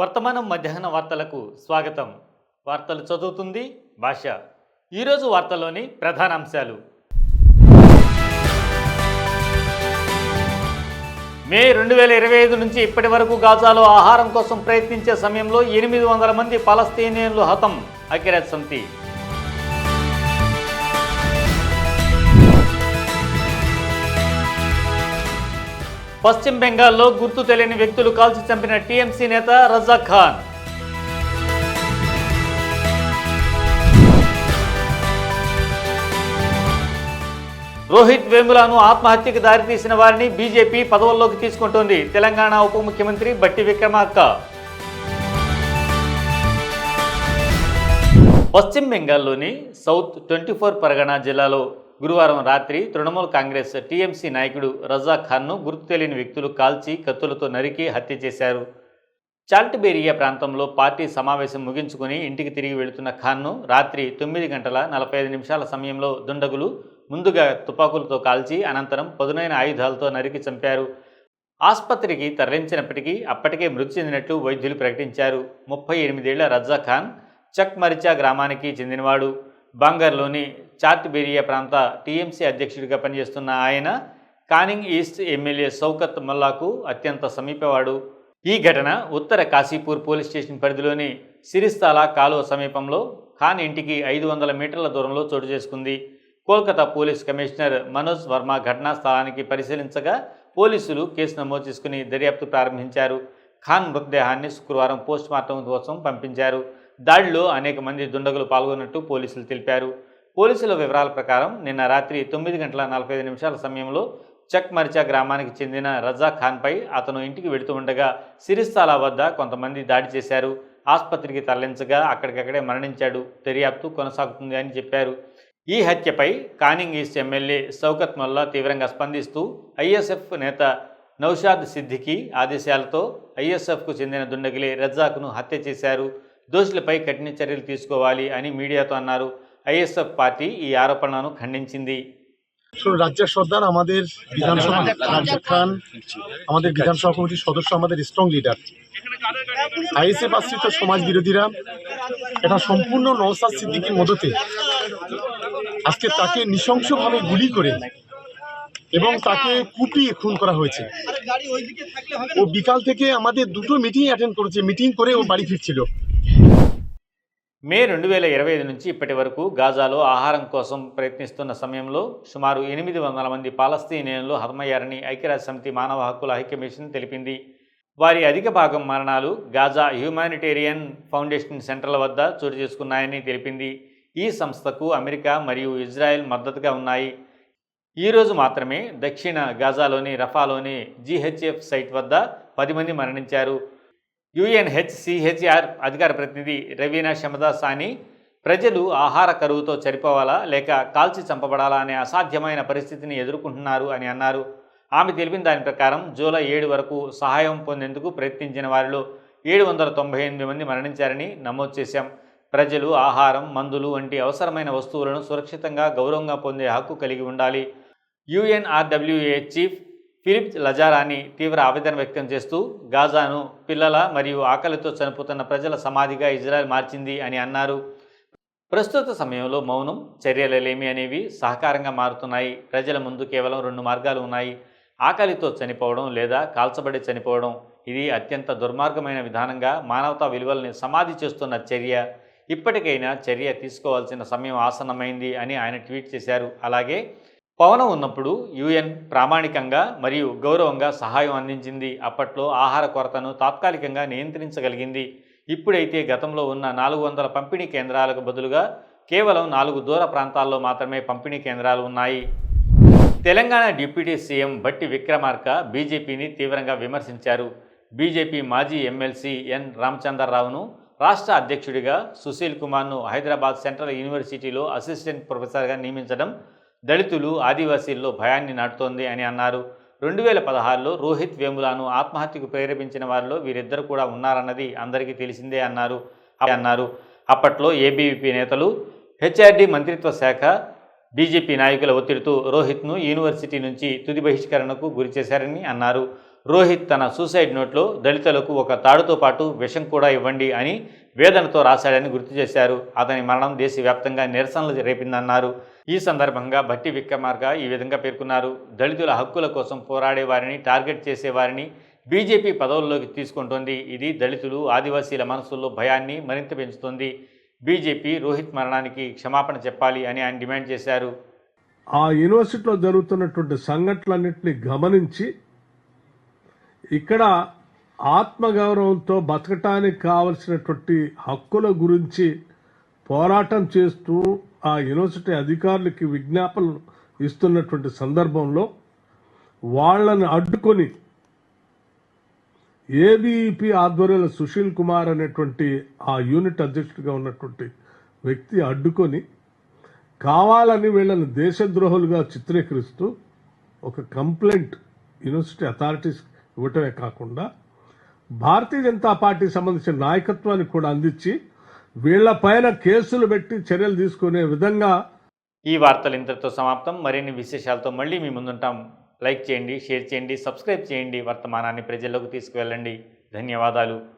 వర్తమానం మధ్యాహ్న వార్తలకు స్వాగతం. వార్తలు చదువుతుంది భాష. ఈరోజు వార్తల్లోని ప్రధాన అంశాలు. మే రెండు వేల ఇరవై ఐదు నుంచి ఇప్పటి వరకు గాజాలో ఆహారం కోసం ప్రయత్నించే సమయంలో ఎనిమిది వందల మంది పాలస్తీనియన్లు హతం. అఖిరాజ్ సమితి. పశ్చిమ బెంగాల్లో గుర్తు తెలియని వ్యక్తులు కాల్చి చంపిన టీఎంసీ నేత రజాక్ ఖాన్. రోహిత్ వేములను ఆత్మహత్యకు దారితీసిన వారిని బీజేపీ పదవుల్లోకి తీసుకుంటోంది. తెలంగాణ ఉప ముఖ్యమంత్రి బట్టి విక్రమార్క. పశ్చిమ బెంగాల్లోని సౌత్ ట్వంటీ ఫోర్ పరగణ జిల్లాలో గురువారం రాత్రి తృణమూల్ కాంగ్రెస్ టీఎంసీ నాయకుడు రజా ఖాన్ను గుర్తు తెలియని వ్యక్తులు కాల్చి కత్తులతో నరికి హత్య చేశారు. చాల్ట్బేరియా ప్రాంతంలో పార్టీ సమావేశం ముగించుకుని ఇంటికి తిరిగి వెళుతున్న ఖాన్ను రాత్రి తొమ్మిది గంటల నలభై ఐదు నిమిషాల సమయంలో దుండగులు ముందుగా తుపాకులతో కాల్చి అనంతరం పదునైన ఆయుధాలతో నరికి చంపారు. ఆసుపత్రికి తరలించినప్పటికీ అప్పటికే మృతి చెందినట్లు వైద్యులు ప్రకటించారు. ముప్పై ఎనిమిదేళ్ళ రజా ఖాన్ చక్ మరిచా గ్రామానికి చెందినవాడు. బాంగర్లోని చార్ట్బేరియా ప్రాంత టీఎంసీ అధ్యక్షుడిగా పనిచేస్తున్న ఆయన కానింగ్ ఈస్ట్ ఎమ్మెల్యే సౌకత్ మల్లాకు అత్యంత సమీపవాడు. ఈ ఘటన ఉత్తర కాశీపూర్ పోలీస్ స్టేషన్ పరిధిలోని సిరిస్తాల కాలువ సమీపంలో ఖాన్ ఇంటికి ఐదు వందల మీటర్ల దూరంలో చోటు చేసుకుంది. కోల్కతా పోలీస్ కమిషనర్ మనోజ్ వర్మ ఘటనా స్థలానికి పరిశీలించగా పోలీసులు కేసు నమోదు చేసుకుని దర్యాప్తు ప్రారంభించారు. ఖాన్ మృతదేహాన్ని శుక్రవారం పోస్టుమార్టం కోసం పంపించారు. దాడిలో అనేక మంది దుండగులు పాల్గొన్నట్టు పోలీసులు తెలిపారు. పోలీసుల వివరాల ప్రకారం నిన్న రాత్రి తొమ్మిది గంటల నలభై ఐదు నిమిషాల సమయంలో చక్ మరిచా గ్రామానికి చెందిన రజా ఖాన్పై అతను ఇంటికి వెళుతూ ఉండగా సిరిస్తాలా వద్ద కొంతమంది దాడి చేశారు. ఆసుపత్రికి తరలించగా అక్కడికక్కడే మరణించాడు. దర్యాప్తు కొనసాగుతుంది అని చెప్పారు. ఈ హత్యపై కానింగ్ ఈస్ట్ ఎమ్మెల్యే సౌకత్ మొల్లా తీవ్రంగా స్పందిస్తూ ఐఎస్ఎఫ్ నేత నౌషాద్ సిద్దికి ఆదేశాలతో ఐఎస్ఎఫ్కు చెందిన దుండగిలే రజాక్ను హత్య చేశారు. దోషులపై కఠిన చర్యలు తీసుకోవాలి అని మీడియాతో అన్నారు. ఐఎస్ఎఫ్ పార్టీ ఈ ఆరోపణలను ఖండించింది আসলে রাজ্যের সর্দার আমাদের বিধানসভা রাজ্জাক খান আমাদের বিধানসভা কমিটির সদস্য আমাদের স্ট্রং লিডার আইএসএফ আশ্রিত সমাজ বিরোধীরা এটা সম্পূর্ণ নওসাদ সিদ্দিকির মদতে আজকে তাকে নৃশংসভাবে গুলি করে এবং তাকে কুপিয়ে খুন করা হয়েছে ও বিকাল থেকে আমাদের দুটো মিটিং অ্যাটেন্ড করেছে মিটিং করে ও বাড়ি ফিরছিল మే రెండు వేల ఇరవై ఐదు నుంచి ఇప్పటి వరకు గాజాలో ఆహారం కోసం ప్రయత్నిస్తున్న సమయంలో సుమారు ఎనిమిది వందల మంది పాలస్తీనియన్లు హతమయ్యారని ఐక్యరాజ్య సమితి మానవ హక్కుల హైకమిషన్ తెలిపింది. వారి అధిక భాగం మరణాలు గాజా హ్యూమానిటేరియన్ ఫౌండేషన్ సెంటర్ల వద్ద చోటు చేసుకున్నాయని తెలిపింది. ఈ సంస్థకు అమెరికా మరియు ఇజ్రాయెల్ మద్దతుగా ఉన్నాయి. ఈరోజు మాత్రమే దక్షిణ గాజాలోని రఫాలోని జీహెచ్ఎఫ్ సైట్ వద్ద పది మంది మరణించారు. యుఎన్హెచ్సిహెచ్ఆర్ అధికార ప్రతినిధి రవీనా శమదాసాని ప్రజలు ఆహార కరువుతో చనిపోవాలా లేక కాల్చి చంపబడాలా అనే అసాధ్యమైన పరిస్థితిని ఎదుర్కొంటున్నారు అని అన్నారు. ఆమె తెలిపిన దాని ప్రకారం జూలై ఏడు వరకు సహాయం పొందేందుకు ప్రయత్నించిన వారిలో ఏడు వందల తొంభై ఎనిమిది మంది మరణించారని నమోదు చేశాం. ప్రజలు ఆహారం మందులు వంటి అవసరమైన వస్తువులను సురక్షితంగా గౌరవంగా పొందే హక్కు కలిగి ఉండాలి. యుఎన్ఆర్డబ్ల్యూఏ చీఫ్ ఫిలిప్ లజారాని తీవ్ర ఆవేదన వ్యక్తం చేస్తూ గాజాను పిల్లల మరియు ఆకలితో చనిపోతున్న ప్రజల సమాధిగా ఇజ్రాయెల్ మార్చింది అని అన్నారు. ప్రస్తుత సమయంలో మౌనం చర్యలలేమి అనేవి సహకారంగా మారుతున్నాయి. ప్రజల ముందు కేవలం రెండు మార్గాలు ఉన్నాయి. ఆకలితో చనిపోవడం లేదా కాల్చబడి చనిపోవడం. ఇది అత్యంత దుర్మార్గమైన విధానంగా మానవతా విలువల్ని సమాధి చేస్తున్న చర్య. ఇప్పటికైనా చర్య తీసుకోవాల్సిన సమయం ఆసన్నమైంది అని ఆయన ట్వీట్ చేశారు. అలాగే పవనం ఉన్నప్పుడు యుఎన్ ప్రామాణికంగా మరియు గౌరవంగా సహాయం అందించింది. అప్పట్లో ఆహార కొరతను తాత్కాలికంగా నియంత్రించగలిగింది. ఇప్పుడైతే గతంలో ఉన్న నాలుగు వందల పంపిణీ కేంద్రాలకు బదులుగా కేవలం నాలుగు దూర ప్రాంతాల్లో మాత్రమే పంపిణీ కేంద్రాలు ఉన్నాయి. తెలంగాణ డిప్యూటీ సీఎం బట్టి విక్రమార్క బీజేపీని తీవ్రంగా విమర్శించారు. బీజేపీ మాజీ ఎమ్మెల్సీ ఎన్ రామచంద్రరావును రాష్ట్ర అధ్యక్షుడిగా సుశీల్ కుమార్ను హైదరాబాద్ సెంట్రల్ యూనివర్సిటీలో అసిస్టెంట్ ప్రొఫెసర్గా నియమించడం దళితులు ఆదివాసీల్లో భయాన్ని నాటుతోంది అని అన్నారు. రెండు వేల పదహారులో రోహిత్ వేములాను ఆత్మహత్యకు ప్రేరేపించిన వారిలో వీరిద్దరు కూడా ఉన్నారన్నది అందరికీ తెలిసిందే అన్నారు. అన్నారు. అప్పట్లో ఏబీవీపీ నేతలు హెచ్ఆర్డీ మంత్రిత్వ శాఖ బీజేపీ నాయకుల ఒత్తిడితో రోహిత్ను యూనివర్సిటీ నుంచి తుది బహిష్కరణకు గురిచేశారని అన్నారు. రోహిత్ తన సూసైడ్ నోట్లో దళితులకు ఒక తాడుతో పాటు విషం కూడా ఇవ్వండి అని వేదనతో రాశాడని గుర్తు చేశారు. అతని మరణం దేశవ్యాప్తంగా నిరసనలు రేపిందన్నారు. ఈ సందర్భంగా భట్టి విక్రమార్క ఈ విధంగా పేర్కొన్నారు. దళితుల హక్కుల కోసం పోరాడే వారిని టార్గెట్ చేసేవారిని బీజేపీ పదవుల్లోకి తీసుకుంటోంది. ఇది దళితులు ఆదివాసీల మనసుల్లో భయాన్ని మరింత పెంచుతుంది. బీజేపీ రోహిత్ మరణానికి క్షమాపణ చెప్పాలి అని ఆయన డిమాండ్ చేశారు. ఆ యూనివర్సిటీలో జరుగుతున్నటువంటి సంఘటనలన్నింటినీ గమనించి ఇక్కడ ఆత్మగౌరవంతో బతకటానికి కావలసినటువంటి హక్కుల గురించి పోరాటం చేస్తూ ఆ యూనివర్సిటీ అధికారులకి విజ్ఞాపనలు ఇస్తున్నటువంటి సందర్భంలో వాళ్ళని అడ్డుకొని ఏబీఈపీ ఆధ్వర్యంలో సుశీల్ కుమార్ అనేటువంటి ఆ యూనిట్ అధ్యక్షుడిగా ఉన్నటువంటి వ్యక్తి అడ్డుకొని కావాలని వీళ్ళని దేశద్రోహులుగా చిత్రీకరిస్తూ ఒక కంప్లైంట్ యూనివర్సిటీ అథారిటీస్ ఇవ్వటమే కాకుండా భారతీయ జనతా పార్టీకి సంబంధించిన నాయకత్వాన్ని కూడా అందించి వీళ్ళ పైన కేసులు పెట్టి చర్యలు తీసుకునే విధంగా ఈ వార్తలు ఇంతటితో సమాప్తం. మరిన్ని విశేషాలతో మళ్ళీ మీ ముందుంటాం. లైక్ చేయండి షేర్ చేయండి సబ్స్క్రైబ్ చేయండి. వర్తమానాన్ని ప్రజల్లోకి తీసుకువెళ్ళండి. ధన్యవాదాలు.